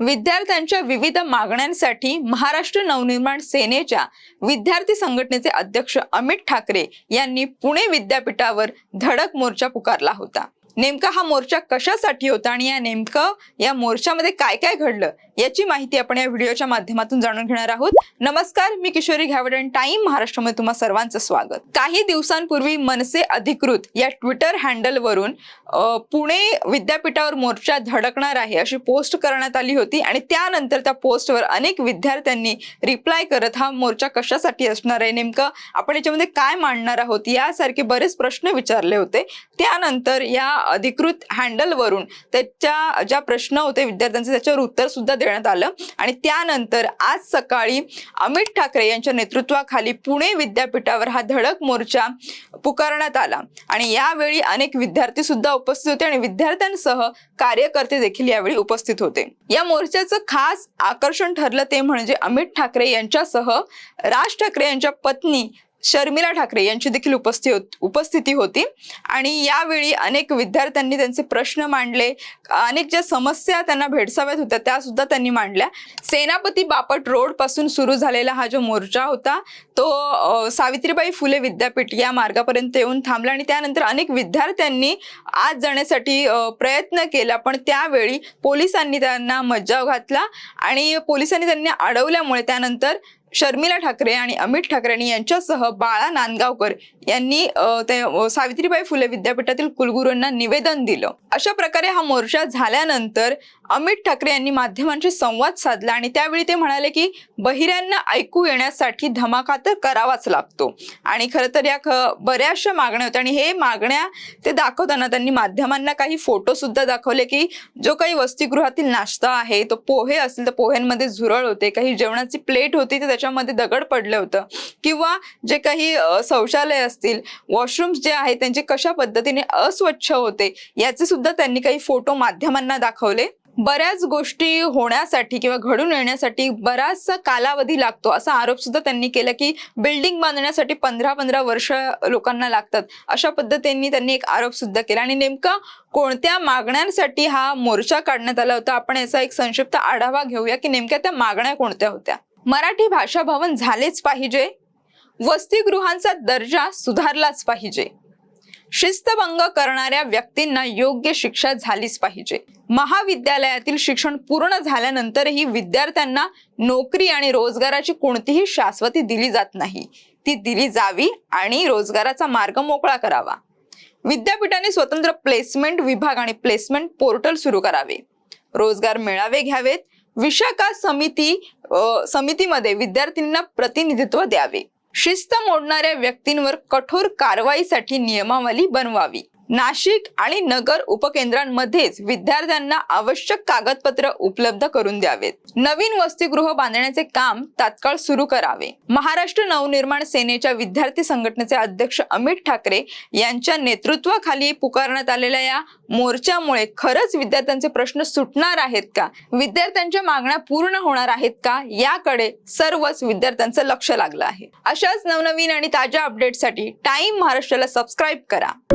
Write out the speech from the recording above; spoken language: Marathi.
विद्यार्थ्यांच्या विविध मागण्यांसाठी महाराष्ट्र नवनिर्माण सेनेच्या विद्यार्थी संघटनेचे अध्यक्ष अमित ठाकरे यांनी पुणे विद्यापीठावर धडक मोर्चा पुकारला होता. नेमका हा मोर्चा कशासाठी होता आणि या नेमकं या मोर्चामध्ये काय काय घडलं? याची माहिती आपण या व्हिडिओच्या माध्यमातून जाणून घेणार आहोत. नमस्कार मी किशोरी घावड टाइम महाराष्ट्रामध्ये तुम्हा सर्वांचं स्वागत. काही दिवसांपूर्वी मनसे अधिकृत या ट्विटर हँडलवरून पुणे विद्यापीठावर मोर्चा धडकणार आहे अशी पोस्ट करण्यात आली होती आणि त्यानंतर त्या पोस्टवर अनेक विद्यार्थ्यांनी रिप्लाय करत हा मोर्चा कशासाठी असणार आहे नेमकं आपण याच्यामध्ये काय मांडणार आहोत यासारखे बरेच प्रश्न विचारले होते. त्यानंतर या अधिकृत हँडलवरून त्याच्या ज्या प्रश्न होते विद्यार्थ्यांचे त्याच्यावर उत्तर सुद्धा देण्यात आलं. आणि त्यानंतर आज सकाळी अमित ठाकरे यांच्या नेतृत्वाखाली पुणे विद्यापीठावर हा धडक मोर्चा पुकारण्यात आला. आणि यावेळी अनेक विद्यार्थी सुद्धा उपस्थित होते आणि विद्यार्थ्यांसह कार्यकर्ते देखील यावेळी उपस्थित होते. या मोर्चाचं खास आकर्षण ठरलं ते म्हणजे अमित ठाकरे यांच्यासह राज ठाकरे यांच्या पत्नी शर्मिला ठाकरे यांची देखील उपस्थिती उपस्थिती होती. आणि यावेळी अनेक विद्यार्थ्यांनी त्यांचे प्रश्न मांडले. अनेक ज्या समस्या त्यांना भेडसाव्यात होत्या त्या सुद्धा त्यांनी मांडल्या. सेनापती बापट रोडपासून सुरू झालेला हा जो मोर्चा होता तो सावित्रीबाई फुले विद्यापीठ या मार्गापर्यंत येऊन थांबला आणि त्यानंतर अनेक विद्यार्थ्यांनी आत जाण्यासाठी प्रयत्न केला. पण त्यावेळी पोलिसांनी त्यांना मज्जाव घातला आणि पोलिसांनी त्यांना अडवल्यामुळे त्यानंतर शर्मिला ठाकरे आणि अमित ठाकरे यांच्यासह बाळा नांदगावकर यांनी ते सावित्रीबाई फुले विद्यापीठातील कुलगुरूंना निवेदन दिलं. अशा प्रकारे हा मोर्चा झाल्यानंतर अमित ठाकरे यांनी माध्यमांशी संवाद साधला आणि त्यावेळी ते म्हणाले की बहिऱ्यांना ऐकू येण्यासाठी धमाका तर करावाच लागतो. आणि खरं तर या ख- बऱ्याचशा मागण्या होत्या आणि हे मागण्या ते दाखवताना त्यांनी माध्यमांना काही फोटो सुद्धा दाखवले की जो काही वसतिगृहातील नाश्ता आहे तो पोहे असतील तर पोह्यांमध्ये झुरळ होते काही जेवणाची प्लेट होती तर त्याच्यामध्ये दगड पडलं होतं. किंवा जे काही शौचालय असतील वॉशरूम्स जे आहेत त्यांचे कशा पद्धतीने अस्वच्छ होते याचे सुद्धा त्यांनी काही फोटो माध्यमांना दाखवले. बऱ्याच गोष्टी होण्यासाठी किंवा घडून येण्यासाठी बराचसा कालावधी लागतो. असा आरोप सुद्धा त्यांनी केला की बिल्डिंग बांधण्यासाठी पंधरा पंधरा वर्ष लोकांना लागतात. अशा पद्धतीने त्यांनी एक आरोप सुद्धा केला. आणि नेमका कोणत्या मागण्यांसाठी हा मोर्चा काढण्यात आला होता? आपण याचा एक संक्षिप्त आढावा घेऊया की नेमक्या त्या मागण्या कोणत्या होत्या? मराठी भाषा भवन झालेच पाहिजे. वसतिगृहांचा दर्जा सुधारलाच पाहिजे. शिस्तभंग करणाऱ्या व्यक्तींना योग्य शिक्षा झालीच पाहिजे. महाविद्यालयातील शिक्षण पूर्ण झाल्यानंतरही विद्यार्थ्यांना नोकरी आणि रोजगाराची कोणतीही शाश्वती दिली जात नाही. ती दिली जावी आणि रोजगाराचा मार्ग मोकळा करावा. विद्यापीठाने स्वतंत्र प्लेसमेंट विभाग आणि प्लेसमेंट पोर्टल सुरू करावे. रोजगार मेळावे घ्यावेत. विशाखा समिती समितीमध्ये विद्यार्थ्यांना प्रतिनिधित्व द्यावे. शिस्त मोडणाऱ्या व्यक्तींवर कठोर कारवाईसाठी नियमावली बनवावी. नाशिक आणि नगर उपकेंद्रांमध्येच विद्यार्थ्यांना आवश्यक कागदपत्र उपलब्ध करून द्यावेत. नवीन वसतिगृह बांधण्याचे काम तात्काळ सुरू करावे. महाराष्ट्र नवनिर्माण सेनेच्या विद्यार्थी संघटनेचे अध्यक्ष अमित ठाकरे यांच्या नेतृत्वाखाली पुकारण्यात आलेल्या या मोर्चामुळे खरंच विद्यार्थ्यांचे प्रश्न सुटणार आहेत का? विद्यार्थ्यांच्या मागण्या पूर्ण होणार आहेत का? याकडे सर्वच विद्यार्थ्यांचं लक्ष लागलं आहे. अशाच नवनवीन आणि ताज्या अपडेटसाठी टाइम महाराष्ट्राला सबस्क्राईब करा.